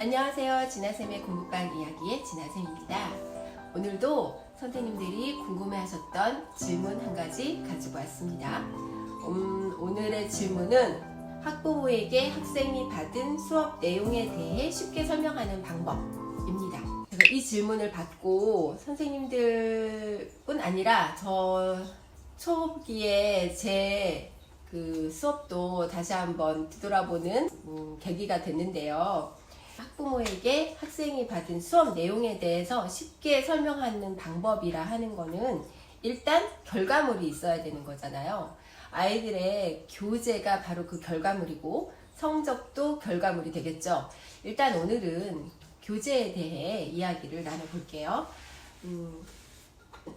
안녕하세요. 진아쌤의 공부방 이야기의 진아쌤입니다. 오늘도 선생님들이 궁금해하셨던 질문 한 가지 가지고 왔습니다. 음, 오늘의 질문은 학부모에게 학생이 받은 수업 내용에 대해 쉽게 설명하는 방법입니다. 제가 이 질문을 받고 선생님들뿐 아니라 저 초기에 제 그 수업도 다시 한번 뒤돌아보는 음, 계기가 됐는데요. 학부모에게 학생이 받은 수업 내용에 대해서 쉽게 설명하는 방법이라 하는 거는 일단 결과물이 있어야 되는 거잖아요. 아이들의 교재가 바로 그 결과물이고 성적도 결과물이 되겠죠. 일단 오늘은 교재에 대해 이야기를 나눠볼게요. 음,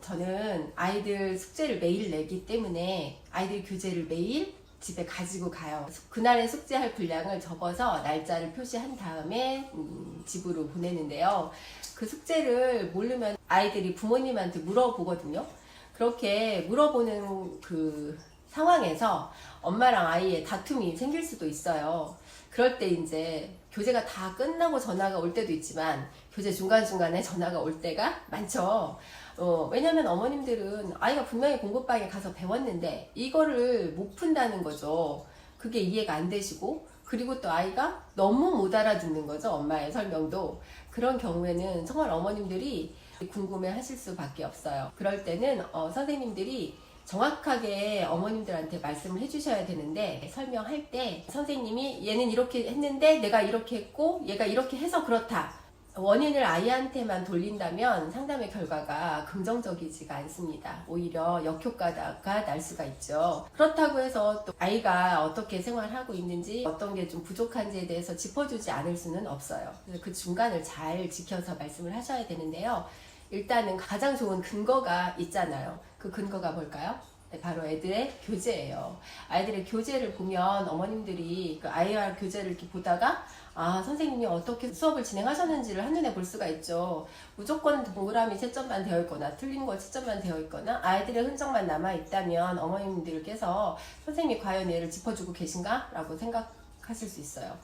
저는 아이들 숙제를 매일 내기 때문에 아이들 교재를 매일 집에 가지고 가요. 그날의 숙제할 분량을 적어서 날짜를 표시한 다음에 음, 집으로 보내는데요. 그 숙제를 모르면 아이들이 부모님한테 물어보거든요. 그렇게 물어보는 그 상황에서 엄마랑 아이의 다툼이 생길 수도 있어요. 그럴 때 이제 교재가 다 끝나고 전화가 올 때도 있지만 교재 중간중간에 전화가 올 때가 많죠. 어, 왜냐면 어머님들은 아이가 분명히 공부방에 가서 배웠는데 이거를 못 푼다는 거죠. 그게 이해가 안 되시고 그리고 또 아이가 너무 못 알아듣는 거죠. 엄마의 설명도. 그런 경우에는 정말 어머님들이 궁금해 하실 수밖에 없어요. 그럴 때는 어, 선생님들이 정확하게 어머님들한테 말씀을 해주셔야 되는데 설명할 때 선생님이 얘는 이렇게 했는데 내가 이렇게 했고 얘가 이렇게 해서 그렇다. 원인을 아이한테만 돌린다면 상담의 결과가 긍정적이지가 않습니다. 오히려 역효과가 날 수가 있죠. 그렇다고 해서 또 아이가 어떻게 생활하고 있는지 어떤 게 좀 부족한지에 대해서 짚어주지 않을 수는 없어요. 그래서 그 중간을 잘 지켜서 말씀을 하셔야 되는데요. 일단은 가장 좋은 근거가 있잖아요. 그 근거가 뭘까요? 네, 바로 애들의 교재예요. 아이들의 교재를 보면 어머님들이 그 아이와 교재를 이렇게 보다가 아 선생님이 어떻게 수업을 진행하셨는지를 한눈에 볼 수가 있죠. 무조건 동그라미 채점만 되어 있거나 틀린 거 채점만 되어 있거나 아이들의 흔적만 남아 있다면 어머님들께서 선생님이 과연 얘를 짚어주고 계신가? 라고 생각하실 수 있어요.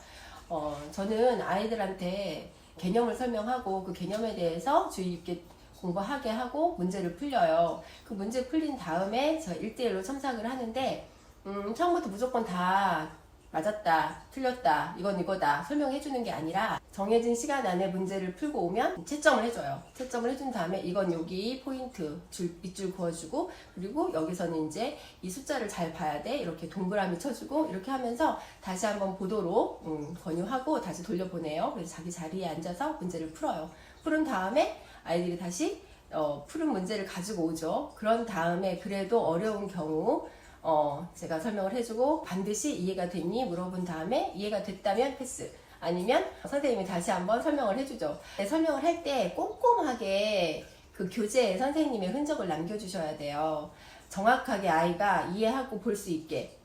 어, 저는 아이들한테 개념을 설명하고 그 개념에 대해서 주의 깊게 공부하게 하고 문제를 풀려요. 그 문제 풀린 다음에 저 1대1로 첨삭을 하는데 음, 처음부터 무조건 다 맞았다, 틀렸다, 이건 이거다 설명해 주는 게 아니라 정해진 시간 안에 문제를 풀고 오면 채점을 해줘요. 채점을 해준 다음에 이건 여기 포인트 줄, 밑줄 그어주고 그리고 여기서는 이제 이 숫자를 잘 봐야 돼 이렇게 동그라미 쳐주고 이렇게 하면서 다시 한번 보도록 음, 권유하고 다시 돌려보내요. 그래서 자기 자리에 앉아서 문제를 풀어요. 풀은 다음에 아이들이 다시 어, 푸른 문제를 가지고 오죠. 그런 다음에 그래도 어려운 경우 어, 제가 설명을 해주고 반드시 이해가 됐니 물어본 다음에 이해가 됐다면 패스. 아니면 선생님이 다시 한번 설명을 해주죠. 네, 설명을 할 때 꼼꼼하게 그 교재에 선생님의 흔적을 남겨주셔야 돼요. 정확하게 아이가 이해하고 볼 수 있게.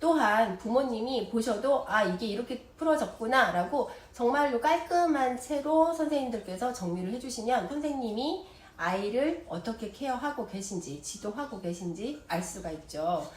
또한 부모님이 보셔도 아 이게 이렇게 풀어졌구나 라고 정말로 깔끔한 채로 선생님들께서 정리를 해주시면 선생님이 아이를 어떻게 케어하고 계신지 지도하고 계신지 알 수가 있죠.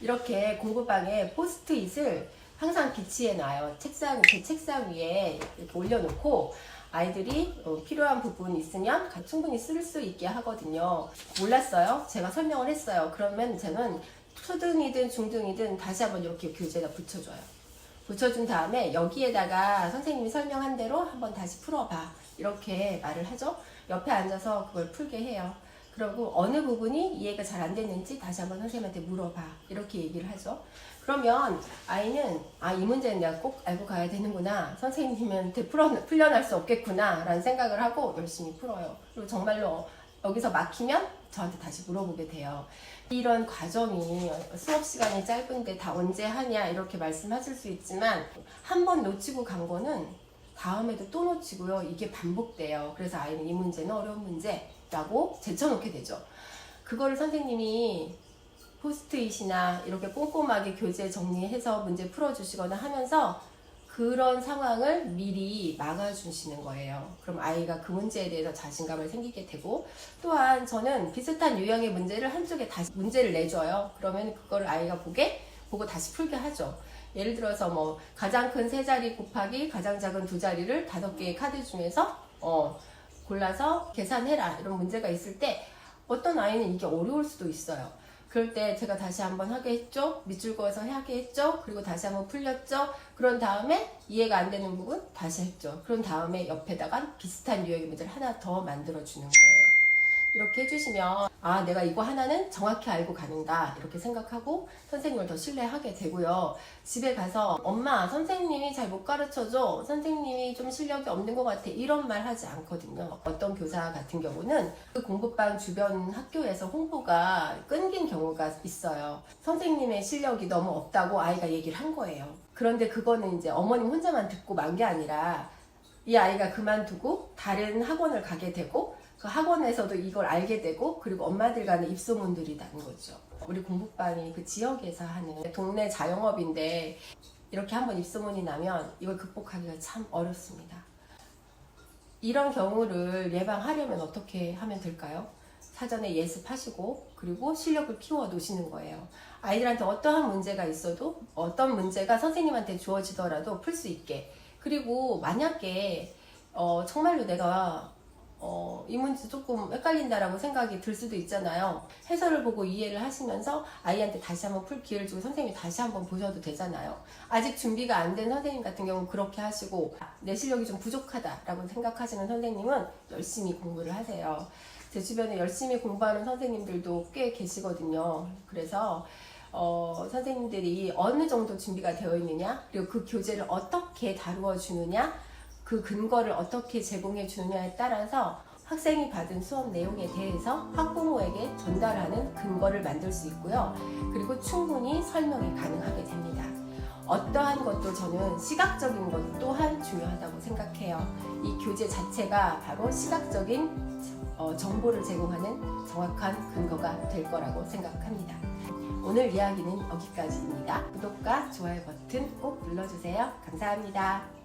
이렇게 공부방에 포스트잇을 항상 비치해 놔요. 책상 제 책상 위에 이렇게 올려놓고 아이들이 어, 필요한 부분 있으면 가- 충분히 쓸 수 있게 하거든요. 몰랐어요? 제가 설명을 했어요. 그러면 저는 초등이든 중등이든 다시 한번 이렇게 교재에다 붙여줘요. 붙여준 다음에 여기에다가 선생님이 설명한 대로 한번 다시 풀어봐. 이렇게 말을 하죠. 옆에 앉아서 그걸 풀게 해요. 그리고 어느 부분이 이해가 잘 안 됐는지 다시 한번 선생님한테 물어봐. 이렇게 얘기를 하죠. 그러면 아이는 아, 이 문제는 내가 꼭 알고 가야 되는구나. 선생님한테 풀어, 풀려날 수 없겠구나. 라는 생각을 하고 열심히 풀어요. 그리고 정말로 여기서 막히면 저한테 다시 물어보게 돼요. 이런 과정이 수업 시간이 짧은데 다 언제 하냐 이렇게 말씀하실 수 있지만 한 번 놓치고 간 거는 다음에도 또 놓치고요. 이게 반복돼요. 그래서 아이는 이 문제는 어려운 문제라고 제쳐놓게 되죠. 그거를 선생님이 포스트잇이나 이렇게 꼼꼼하게 교재 정리해서 문제 풀어주시거나 하면서 그런 상황을 미리 막아주시는 거예요. 그럼 아이가 그 문제에 대해서 자신감을 생기게 되고 또한 저는 비슷한 유형의 문제를 한쪽에 다시 문제를 내줘요. 그러면 그걸 아이가 보게 보고 다시 풀게 하죠. 예를 들어서 뭐 가장 큰 세 자리 곱하기 가장 작은 두 자리를 다섯 개의 카드 중에서 어, 골라서 계산해라 이런 문제가 있을 때 어떤 아이는 이게 어려울 수도 있어요. 그럴 때 제가 다시 한번 하게 했죠. 밑줄 그어서 하게 했죠. 그리고 다시 한번 풀렸죠. 그런 다음에 이해가 안 되는 부분 다시 했죠. 그런 다음에 옆에다가 비슷한 유형의 문제를 하나 더 만들어 주는 거예요. 이렇게 해주시면 아 내가 이거 하나는 정확히 알고 가는다. 이렇게 생각하고 선생님을 더 신뢰하게 되고요. 집에 가서 엄마 선생님이 잘 못 가르쳐줘. 선생님이 좀 실력이 없는 것 같아. 이런 말 하지 않거든요. 어떤 교사 같은 경우는 그 공부방 주변 학교에서 홍보가 끊긴 경우가 있어요. 선생님의 실력이 너무 없다고 아이가 얘기를 한 거예요. 그런데 그거는 이제 어머님 혼자만 듣고 만 게 아니라 이 아이가 그만두고 다른 학원을 가게 되고 그 학원에서도 이걸 알게 되고 그리고 엄마들 간의 입소문들이 나는 거죠. 우리 공부방이 그 지역에서 하는 동네 자영업인데 이렇게 한번 입소문이 나면 이걸 극복하기가 참 어렵습니다. 이런 경우를 예방하려면 어떻게 하면 될까요? 사전에 예습하시고 그리고 실력을 키워 놓으시는 거예요. 아이들한테 어떠한 문제가 있어도 어떤 문제가 선생님한테 주어지더라도 풀 수 있게 그리고 만약에 어, 정말로 내가 어, 이 문제 조금 헷갈린다라고 생각이 들 수도 있잖아요. 해설을 보고 이해를 하시면서 아이한테 다시 한번 풀 기회를 주고 선생님이 다시 한번 보셔도 되잖아요. 아직 준비가 안 된 선생님 같은 경우는 그렇게 하시고 내 실력이 좀 부족하다라고 생각하시는 선생님은 열심히 공부를 하세요. 제 주변에 열심히 공부하는 선생님들도 꽤 계시거든요. 그래서 어, 선생님들이 어느 정도 준비가 되어 있느냐, 그리고 그 교재를 어떻게 다루어 주느냐, 그 근거를 어떻게 제공해 주느냐에 따라서 학생이 받은 수업 내용에 대해서 학부모에게 전달하는 근거를 만들 수 있고요. 그리고 충분히 설명이 가능하게 됩니다. 어떠한 것도 저는 시각적인 것 또한 중요하다고 생각해요. 이 교재 자체가 바로 시각적인 어, 정보를 제공하는 정확한 근거가 될 거라고 생각합니다. 오늘 이야기는 여기까지입니다. 구독과 좋아요 버튼 꼭 눌러주세요. 감사합니다.